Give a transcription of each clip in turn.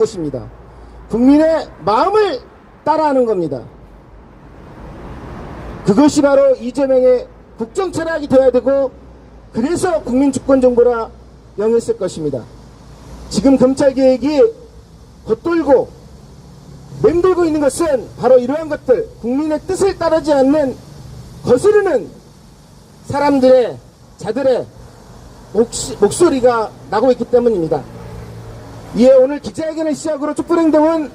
것입니다. 국민의 마음을 따라하는 겁니다. 그것이 바로 이재명의 국정 철학이 되어야 되고 그래서 국민 주권 정부라 명했을 것입니다. 지금 검찰 개혁이 겉돌고 맴돌고 있는 것은 바로 이러한 것들 국민의 뜻을 따르지 않는 거스르는 사람들의 자들의 목소리가 나고 있기 때문입니다. 이에 오늘 기자회견을 시작으로 촛불행동은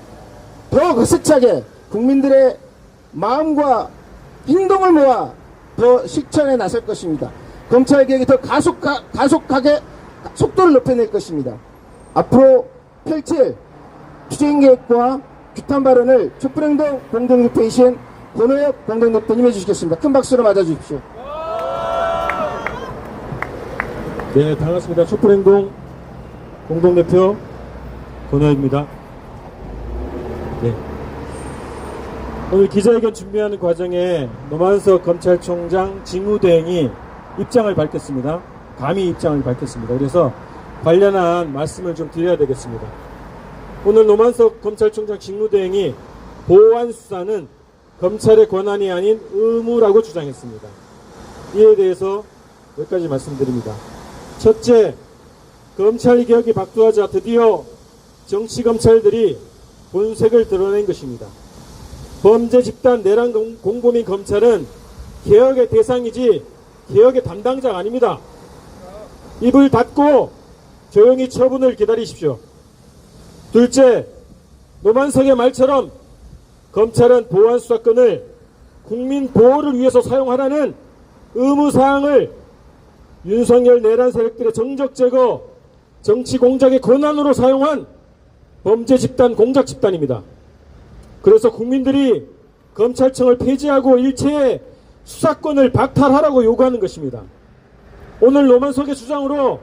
더 거세차게 국민들의 마음과 행동을 모아 더 실천에 나설 것입니다. 검찰개혁이 더 가속하, 가속하게 속도를 높여낼 것입니다. 앞으로 펼칠 투쟁계획과 규탄 발언을 촛불행동 공동대표이신 권호혁 공동대표님 해주시겠습니다. 큰 박수로 맞아주십시오. 네, 반갑습니다. 촛불행동 공동대표 권호입니다. 네. 오늘 기자회견 준비하는 과정에 노만석 검찰총장 직무대행이 입장을 밝혔습니다. 감히 입장을 밝혔습니다. 그래서 관련한 말씀을 좀 드려야 되겠습니다. 오늘 노만석 검찰총장 직무대행이 보안 수사는 검찰의 권한이 아닌 의무라고 주장했습니다. 이에 대해서 몇 가지 말씀드립니다. 첫째, 검찰 개혁이 박두하자 드디어 정치 검찰들이 본색을 드러낸 것입니다. 범죄 집단 내란 공- 공범인 검찰은 개혁의 대상이지 개혁의 담당자가 아닙니다. 입을 닫고 조용히 처분을 기다리십시오. 둘째, 노만석의 말처럼 검찰은 보안 수사권을 국민 보호를 위해서 사용하라는 의무사항을 윤석열 내란 세력들의 정적 제거, 정치 공작의 권한으로 사용한 범죄 집단 공작 집단입니다. 그래서 국민들이 검찰청을 폐지하고 일체의 수사권을 박탈하라고 요구하는 것입니다. 오늘 노만석의 주장으로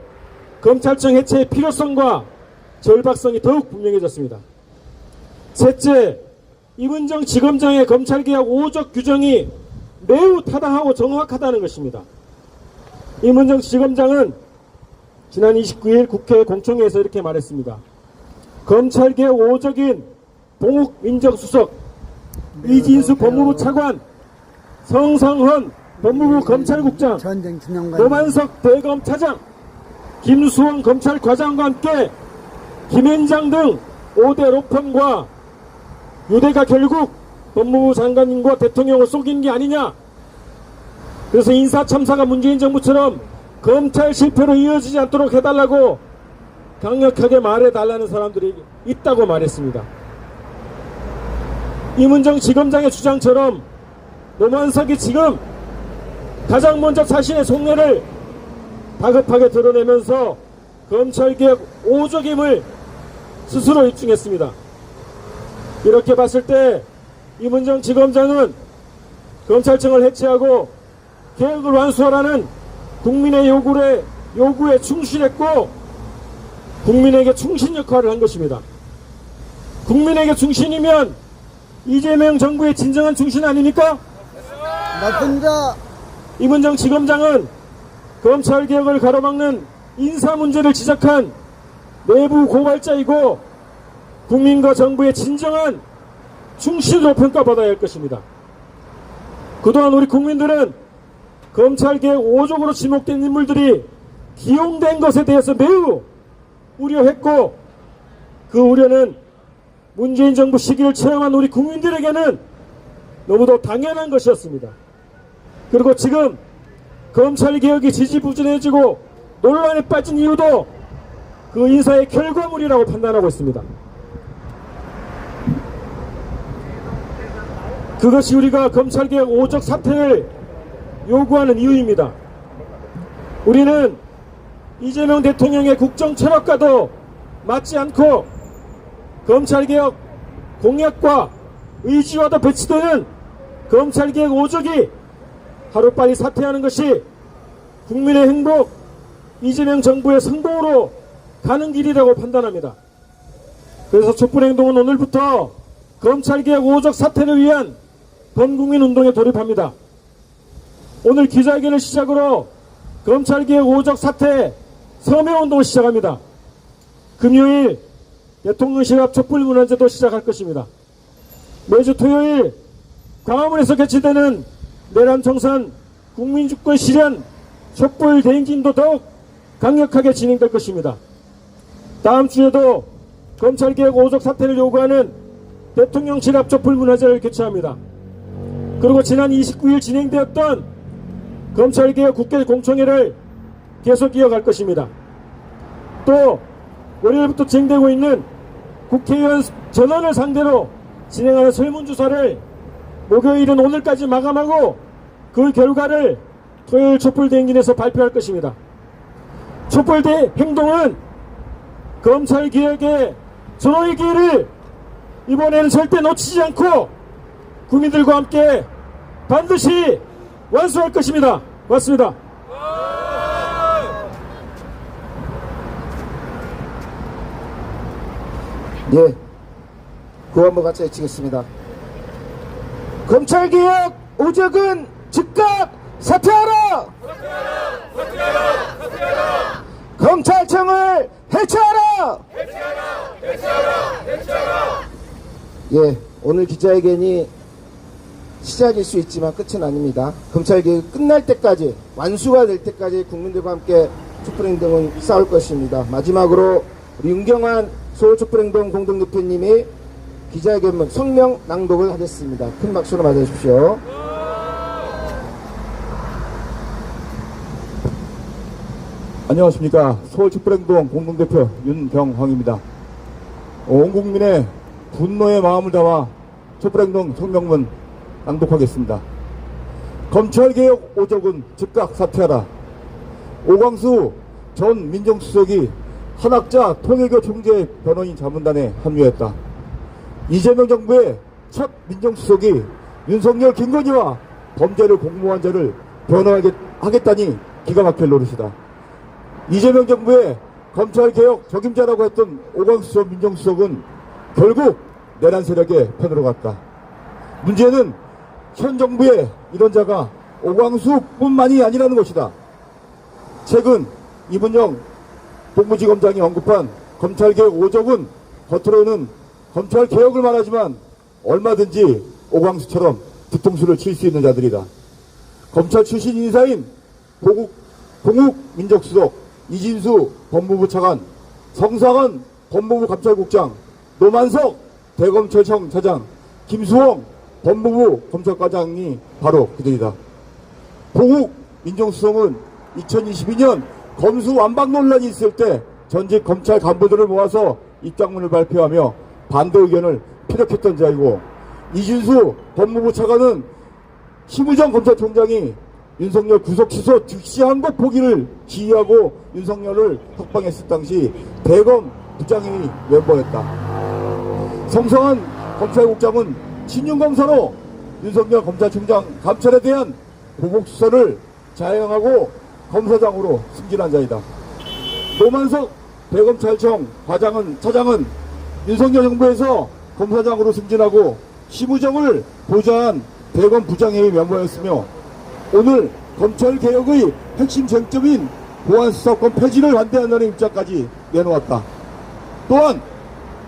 검찰청 해체의 필요성과 절박성이 더욱 분명해졌습니다. 셋째, 이문정 지검장의 검찰개혁 5적 규정이 매우 타당하고 정확하다는 것입니다. 이문정 지검장은 지난 29일 국회 공청회에서 이렇게 말했습니다. 검찰개혁 5적인 동욱 민정수석, 이진수 법무부 차관, 성상헌 법무부 검찰국장, 노만석 대검차장, 김수원 검찰과장과 함께 김현장 등 5대 로펌과 유대가 결국 법무부 장관님과 대통령을 속인 게 아니냐. 그래서 인사 참사가 문재인 정부처럼 검찰 실패로 이어지지 않도록 해달라고 강력하게 말해달라는 사람들이 있다고 말했습니다. 이문정 지검장의 주장처럼 노만석이 지금 가장 먼저 자신의 속내를 다급하게 드러내면서 검찰개혁 5적임을 스스로 입증했습니다. 이렇게 봤을 때 이문정 지검장은 검찰청을 해체하고 개혁을 완수하라는 국민의 요구에, 요구에 충실했고 국민에게 충신 역할을 한 것입니다. 국민에게 충신이면 이재명 정부의 진정한 충신 아닙니까? 자 이문정 지검장은 검찰개혁을 가로막는 인사 문제를 지적한 내부 고발자이고 국민과 정부의 진정한 충실로 평가받아야 할 것입니다. 그동안 우리 국민들은 검찰개혁 5족으로 지목된 인물들이 기용된 것에 대해서 매우 우려했고 그 우려는 문재인 정부 시기를 체험한 우리 국민들에게는 너무도 당연한 것이었습니다. 그리고 지금 검찰 개혁이 지지부진해지고 논란에 빠진 이유도 그 인사의 결과물이라고 판단하고 있습니다. 그것이 우리가 검찰 개혁 5적 사퇴를 요구하는 이유입니다. 우리는 이재명 대통령의 국정 철학과도 맞지 않고 검찰 개혁 공약과 의지와도 배치되는 검찰 개혁 5적이 하루빨리 사퇴하는 것이 국민의 행복, 이재명 정부의 성공으로 가는 길이라고 판단합니다. 그래서 촛불행동은 오늘부터 검찰개혁 5적 사퇴를 위한 범국민 운동에 돌입합니다. 오늘 기자회견을 시작으로 검찰개혁 5적 사퇴 서명운동을 시작합니다. 금요일 대통령실 앞 촛불 문안제도 시작할 것입니다. 매주 토요일 광화문에서 개최되는 내란 청산 국민주권 실현 촛불 대행진도 더욱 강력하게 진행될 것입니다. 다음 주에도 검찰개혁 오족 사퇴를 요구하는 대통령실 앞 촛불 문화제를 개최합니다. 그리고 지난 29일 진행되었던 검찰개혁 국회 공청회를 계속 이어갈 것입니다. 또 월요일부터 진행되고 있는 국회의원 전원을 상대로 진행하는 설문조사를 목요일은 오늘까지 마감하고 그 결과를 토요일 촛불대행진에서 발표할 것입니다. 촛불대 행동은 검찰개혁의 전호의 기회를 이번에는 절대 놓치지 않고 국민들과 함께 반드시 완수할 것입니다. 고맙습니다. 예. 구호 한번 같이 외치겠습니다. 검찰개혁 오적은 즉각 사퇴하라! 검찰청을 해체하라! 예, 오늘 기자회견이 시작일 수 있지만 끝은 아닙니다. 검찰개혁 끝날 때까지, 완수가 될 때까지 국민들과 함께 촛불 행동은 싸울 것입니다. 마지막으로 우리 윤경환 서울촛불행동 공동대표님이 기자회견 성명 낭독을 하겠습니다. 큰 박수로 맞아주십시오. 안녕하십니까. 서울촛불행동 공동대표 윤경황입니다. 온 국민의 분노의 마음을 담아 촛불행동 성명문 낭독하겠습니다. 검찰개혁 오적은 즉각 사퇴하라. 오광수 전 민정수석이 한학자 통일교 총재 변호인 자문단에 합류했다. 이재명 정부의 첫 민정수석이 윤석열 김건희와 범죄를 공모한 자를 변호하겠다니 기가 막힐 노릇이다. 이재명 정부의 검찰개혁 적임자라고 했던 오광수 전 민정수석은 결국 내란 세력의 편으로 갔다. 문제는 현 정부의 이런 자가 오광수뿐만이 아니라는 것이다. 최근 이문영 동부지검장이 언급한 검찰개혁 오적은 겉으로는 검찰개혁을 말하지만 얼마든지 오광수처럼 뒤통수를 칠 수 있는 자들이다. 검찰 출신 인사인 고국, 공욱 민정수석, 이진수 법무부 차관, 성상은 법무부 감찰국장, 노만석 대검찰청 차장, 김수홍 법무부 검찰과장이 바로 그들이다. 고국 민정수석은 2022년 검수 완박 논란이 있을 때 전직 검찰 간부들을 모아서 입장문을 발표하며 반대 의견을 피력했던 자이고 이준수 법무부 차관은 심우정 검찰총장이 윤석열 구속 취소 즉시 한국 포기를 지휘하고 윤석열을 석방했을 당시 대검 부장이 멤버였다. 성성한 검찰국장은 친윤검사로 윤석열 검찰총장 감찰에 대한 보복 수사를 자행하고 검사장으로 승진한 자이다. 노만석 대검찰청 과장은 차장은 윤석열 정부에서 검사장으로 승진하고 심우정을 보좌한 대검 부장회의 멤버였으며 오늘 검찰개혁의 핵심 쟁점인 보안수사권 폐지를 반대한다는 입장까지 내놓았다. 또한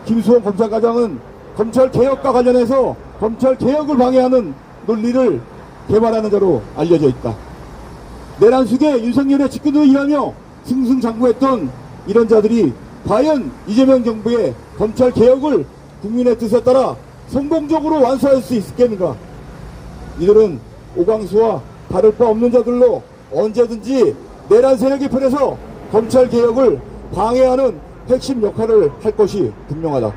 김수원 검찰과장은 검찰개혁과 관련해서 검찰개혁을 방해하는 논리를 개발하는 자로 알려져 있다. 내란 숙의 윤석열의 직권을 일하며 승승장구했던 이런 자들이 과연 이재명 정부의 검찰 개혁을 국민의 뜻에 따라 성공적으로 완수할 수 있겠는가? 이들은 오광수와 다를 바 없는 자들로 언제든지 내란 세력의 편에서 검찰 개혁을 방해하는 핵심 역할을 할 것이 분명하다.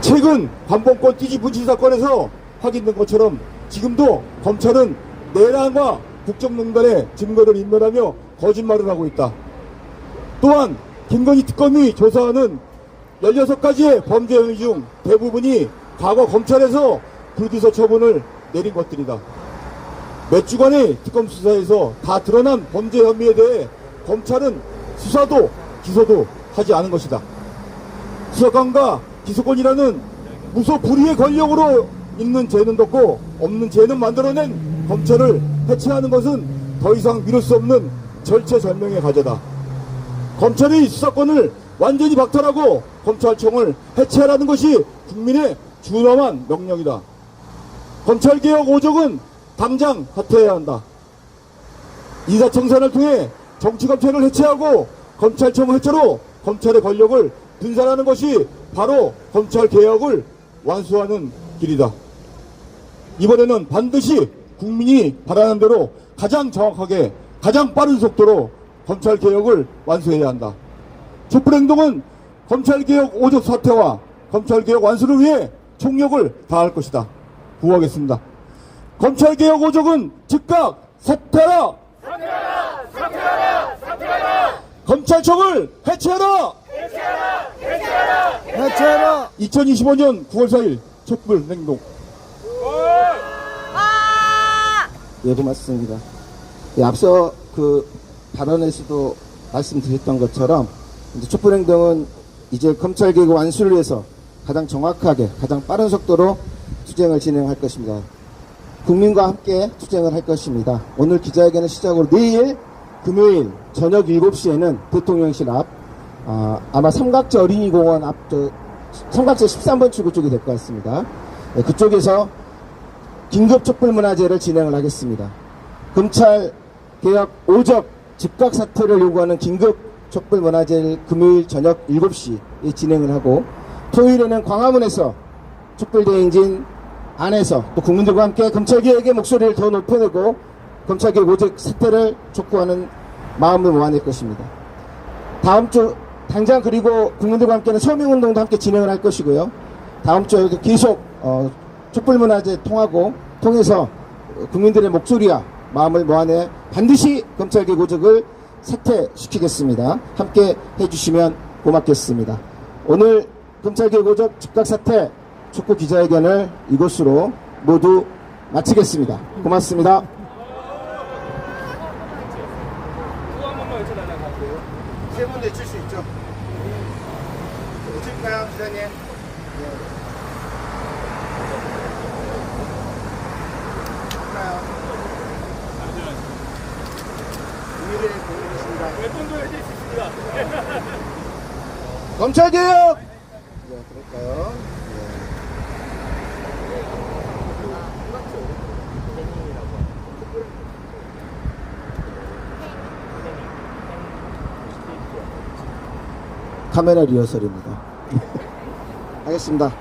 최근 관봉권 뒤집은 사건에서 확인된 것처럼 지금도 검찰은 내란과 국정농단의 증거를 인멸하며 거짓말을 하고 있다. 또한 김건희 특검이 조사하는 16가지의 범죄 혐의 중 대부분이 과거 검찰에서 불기소 처분을 내린 것들이다. 몇 주간의 특검 수사에서 다 드러난 범죄 혐의에 대해 검찰은 수사도 기소도 하지 않은 것이다. 수사관과 기소권이라는 무소 불위의 권력으로 있는 죄는 덮고 없는 죄는 만들어낸 검찰을 해체하는 것은 더 이상 미룰 수 없는 절체절명의 과제다. 검찰이 수사권을 완전히 박탈하고 검찰청을 해체하라는 것이 국민의 준엄한 명령이다. 검찰개혁 오족은 당장 사퇴해야 한다. 인사청산을 통해 정치검찰을 해체하고 검찰청 해체로 검찰의 권력을 분산하는 것이 바로 검찰개혁을 완수하는 길이다. 이번에는 반드시 국민이 바라는 대로 가장 정확하게 가장 빠른 속도로 검찰개혁을 완수해야 한다. 촛불행동은 검찰개혁 오적 사태와 검찰개혁 완수를 위해 총력을 다할 것이다. 구하겠습니다. 검찰개혁 오적은 즉각 사퇴하라! 검찰청을 해체하라! 해체하라 2025년 9월 4일 촛불행동 예, 고맙습니다. 예, 앞서 그 발언에서도 말씀드렸던 것처럼 촛불행동은 이제 검찰개혁 완수를 위해서 가장 정확하게 가장 빠른 속도로 투쟁을 진행할 것입니다. 국민과 함께 투쟁을 할 것입니다. 오늘 기자회견을 시작으로 내일 금요일 저녁 7시에는 대통령실 앞 아, 아마 삼각지 어린이공원 앞 저, 삼각지 13번 출구 쪽이 될 것 같습니다. 예, 그쪽에서 긴급 촛불 문화제를 진행을 하겠습니다. 검찰 개혁 5적 즉각 사퇴를 요구하는 긴급 촛불 문화제를 금요일 저녁 7시에 진행을 하고 토요일에는 광화문에서 촛불 대행진 안에서 또 국민들과 함께 검찰개혁의 목소리를 더 높여내고 검찰개혁 5적 사퇴를 촉구하는 마음을 모아낼 것입니다. 다음 주 당장 그리고 국민들과 함께는 서명운동도 함께 진행을 할 것이고요. 다음 주에도 계속 어, 촛불문화제 통하고 통해서 국민들의 목소리와 마음을 모아내 반드시 검찰개 고적을 사퇴시키겠습니다. 함께 해주시면 고맙겠습니다. 오늘 검찰개 고적 즉각 사퇴 촉구 기자회견을 이곳으로 모두 마치겠습니다. 고맙습니다. 세분 내칠 수 있죠? 내칠까요, 기자님? 의미를 보내겠습니다. 검찰개혁! 네, 그럴까요? 카메라 리허설입니다. 하겠습니다.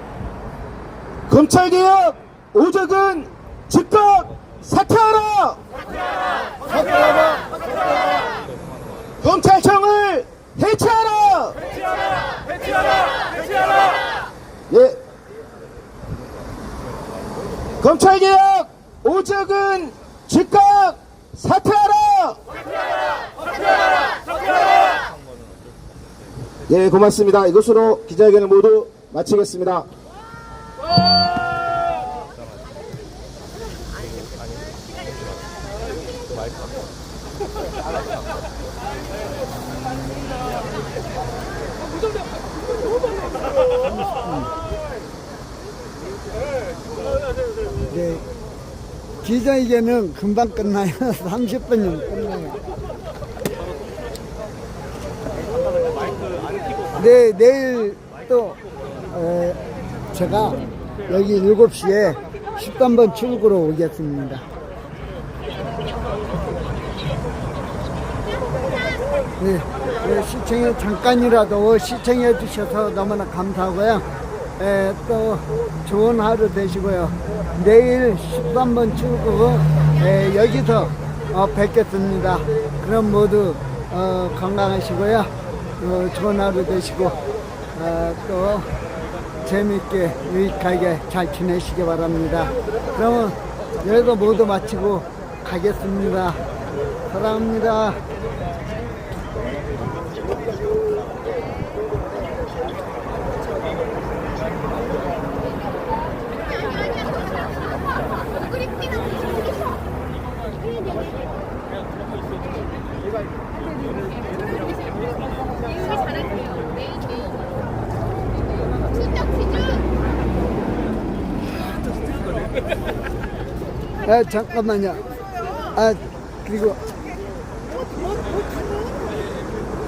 검찰개혁 오적은 즉각 사퇴하라! 검찰청을 해체하라! 예. 검찰개혁 오적은 즉각 사퇴하라! 예, 고맙습니다. 이것으로 기자회견을 모두 마치겠습니다. 네. 기자회견은 금방 끝나요 30분이면 끝나요 네 내일 또 에, 제가 여기 7시에 13번 출구로 오겠습니다 네, 네, 시청에 잠깐이라도 시청해 주셔서 너무나 감사하고요. 에, 또 좋은 하루 되시고요. 내일 13번 출구 에, 여기서 어, 뵙겠습니다. 그럼 모두 어, 건강하시고요. 어, 좋은 하루 되시고 어, 또 재밌게 유익하게 잘 지내시기 바랍니다. 그러면 여기서 모두 마치고 가겠습니다. 사랑합니다. 아, 잠깐만요. 아, 그리고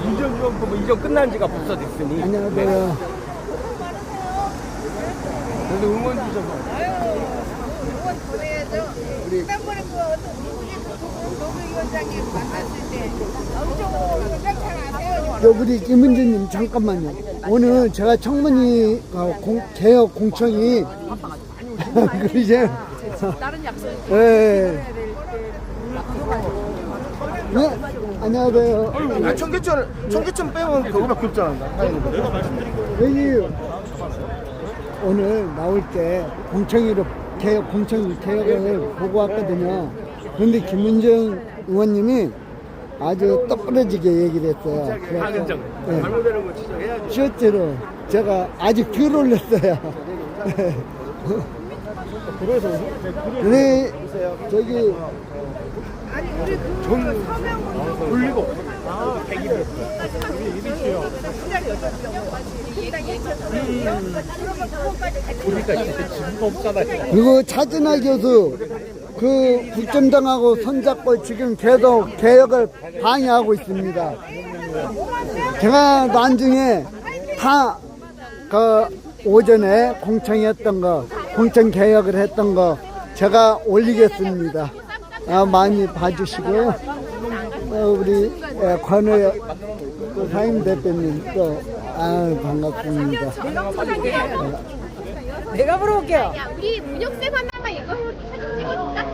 이전 지원금 뭐 이전 끝난 지가 벌써 됐으니 안녕하세요. 그래서 응원 주셔서 응원 보내야죠. 지난번에 그 어떤 미국의 그 노무위 원장님 만났을 때 엄청 잘안 해요. 저 우리 김은주님 잠깐만요. 오늘 제가 청문회 어, 공, 개혁 공청이 그러죠. 다른 약속 예. 네, 안녕하세요. 아, 청계천, 청계천 빼면 그거밖에 없잖아. 여기 오늘 나올 때 공청회로 개혁 공청 개혁을 보고 왔거든요. 그런데 김은정 의원님이 아주 똑부러지게 얘기를 했어요. 그래서 네. 잘못되는 거 지적해야죠 실제로 제가 아주 귤 올렸어요. 우리 저기 아니 우리 그 서명으로 돌리고 그리고 차진아 교수 그 국정당하고 손잡고 지금 계속 개혁을 방해하고 있습니다. 제가 나중에 다 그 오전에 공청했던 거, 공청 개혁을 했던 거 제가 올리겠습니다. 아, 많이 봐주시고 어, 우리 예, 그 사임 대표님 또 아, 반갑습니다. 내가 물어볼게요. 야, 우리 문혁쌤 하나만 이거 사진 찍어줄까?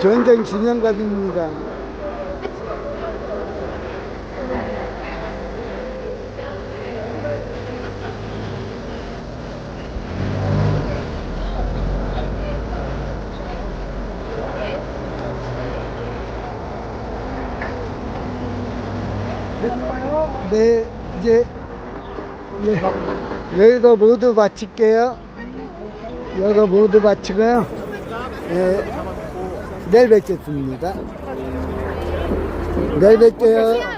전쟁 진영갑입니다. 네, 이제 네, 여기서 모두 마칠게요. 여기서 모두 마치고요. 네, 내일 뵙겠습니다. 내일 뵐게요.